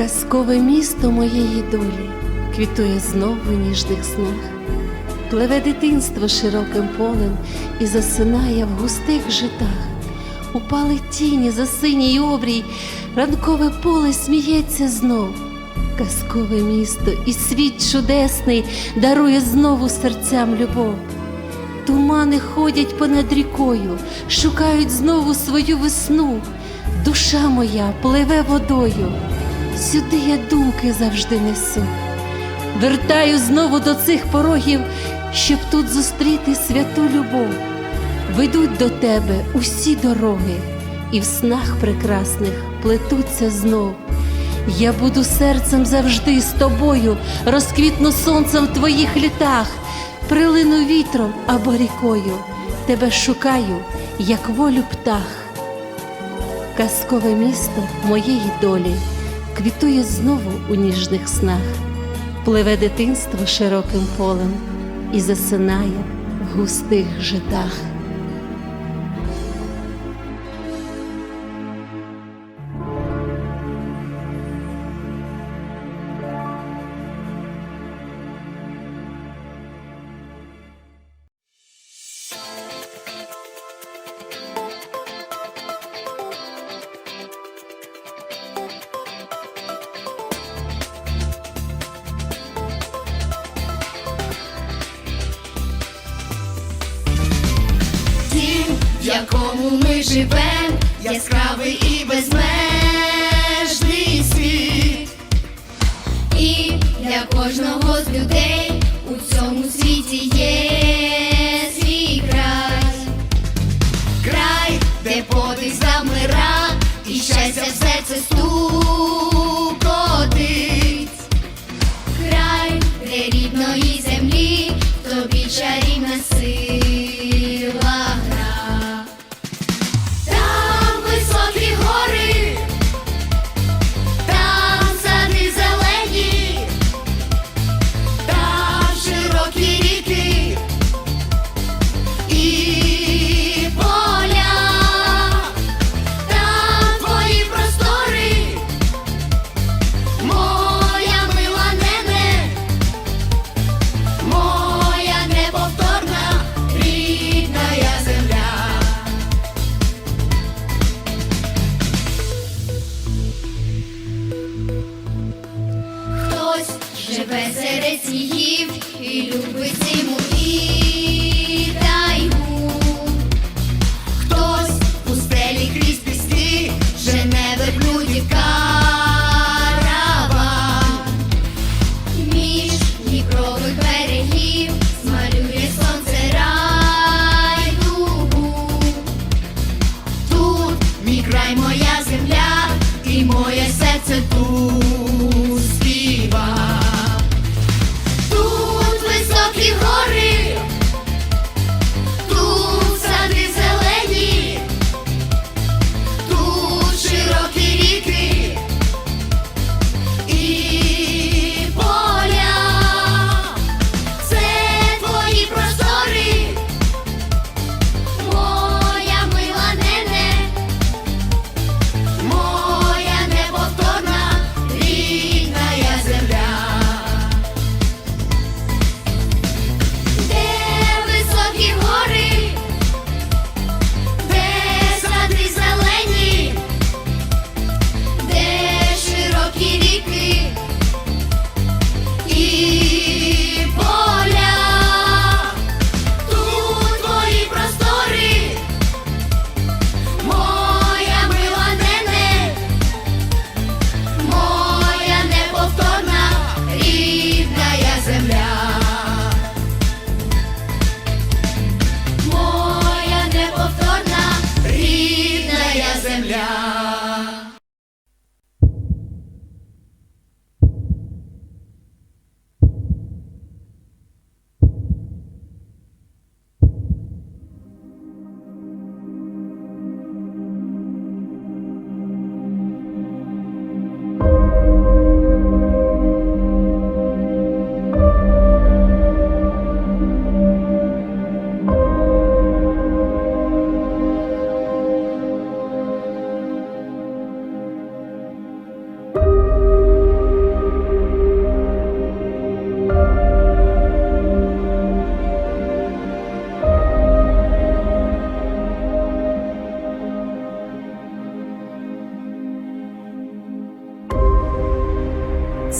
Казкове місто моєї долі квітує знов у ніжних снах, пливе дитинство широким полем і засинає в густих житах. Упали тіні за синій обрій, ранкове поле сміється знов. Казкове місто і світ чудесний дарує знову серцям любов. Тумани ходять понад рікою, шукають знову свою весну. Душа моя пливе водою, сюди я думки завжди несу. Вертаю знову до цих порогів, щоб тут зустріти святу любов. Ведуть до тебе усі дороги, і в снах прекрасних плетуться знов. Я буду серцем завжди з тобою, розквітну сонцем в твоїх літах, прилину вітром або рікою, тебе шукаю, як волю птах. Казкове місто моєї долі квітує знову у ніжних снах, пливе дитинство широким полем і засинає в густих житах. Якому ми живем, яскравий і безмежний світ. І для кожного з людей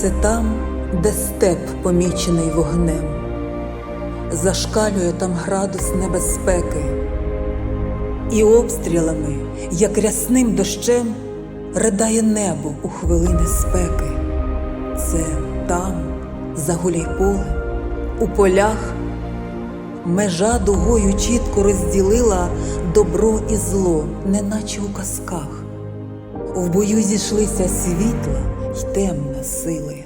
Це там, де степ помічений вогнем, зашкалює там градус небезпеки, і обстрілами, як рясним дощем, ридає небо у хвилини спеки. Це там, за гуляйполем, у полях, межа дугою чітко розділила добро і зло, неначе у казках. В бою зійшлися світла й темна сили.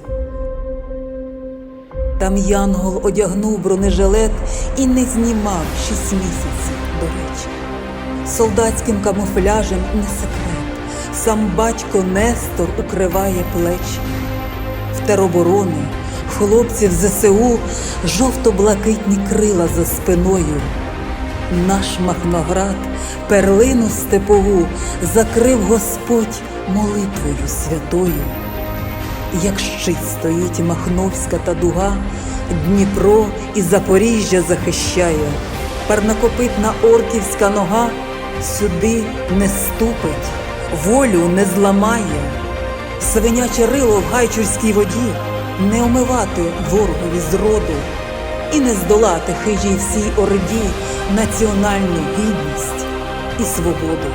Там Янгол одягнув бронежилет і не знімав шість місяців, до речі. Солдатським камуфляжем не секрет. Сам батько Нестор укриває плечі. В тероборони хлопців ЗСУ жовто-блакитні крила за спиною. Наш Махноград, перлину степову, закрив Господь молитвою святою. Як щит стоїть Махновська та дуга, Дніпро і Запоріжжя захищає, парнокопитна орківська нога сюди не ступить, волю не зламає, свиняче рило в гайчурській воді не омивати ворогові зроду і не здолати хижій всій орді національну гідність і свободу.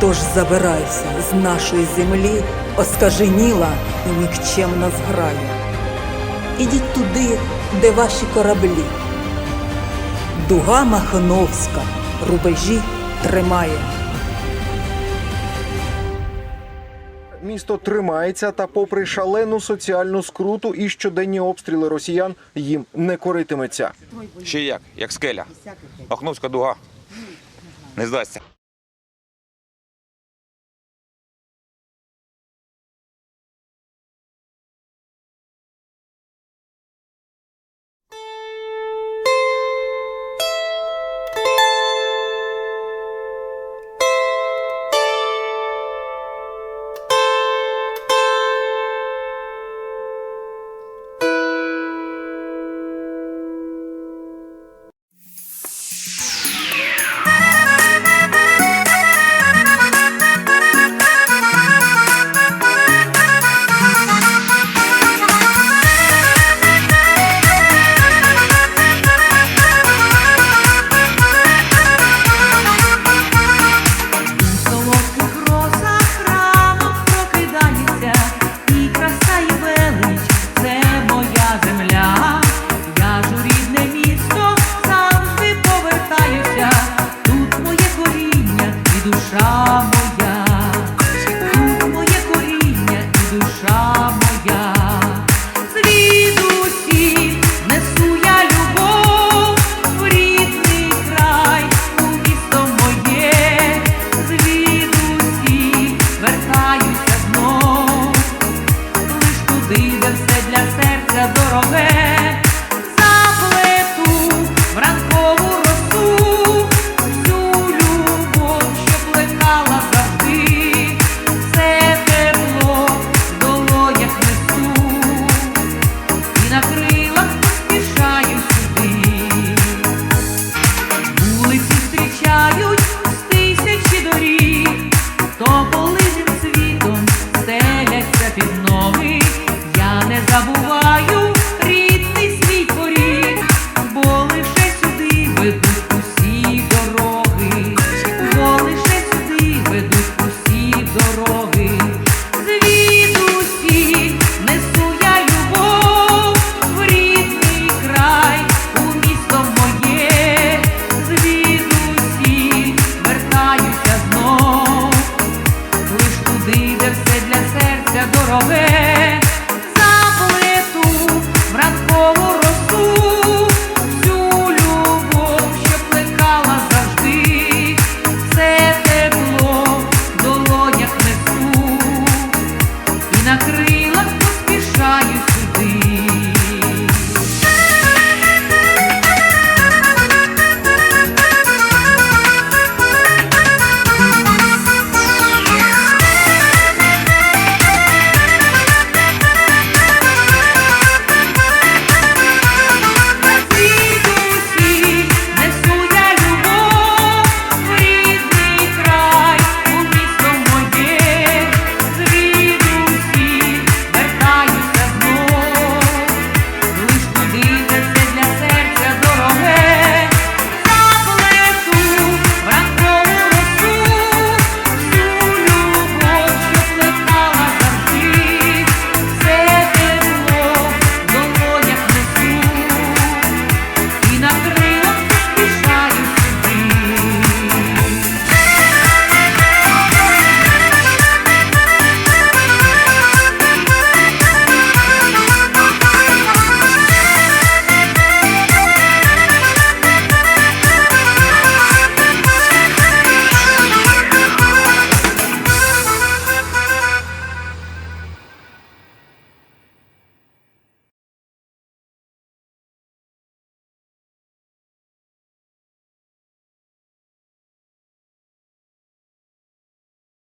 Тож забирайся з нашої землі, оскаженіла і нікчемна зграя. Ідіть туди, де ваші кораблі. Дуга Махновська рубежі тримає. Місто тримається та, попри шалену соціальну скруту і щоденні обстріли росіян, їм не коритиметься. Ще як, як скеля. Охновська дуга. Не здасться. Знов, лиш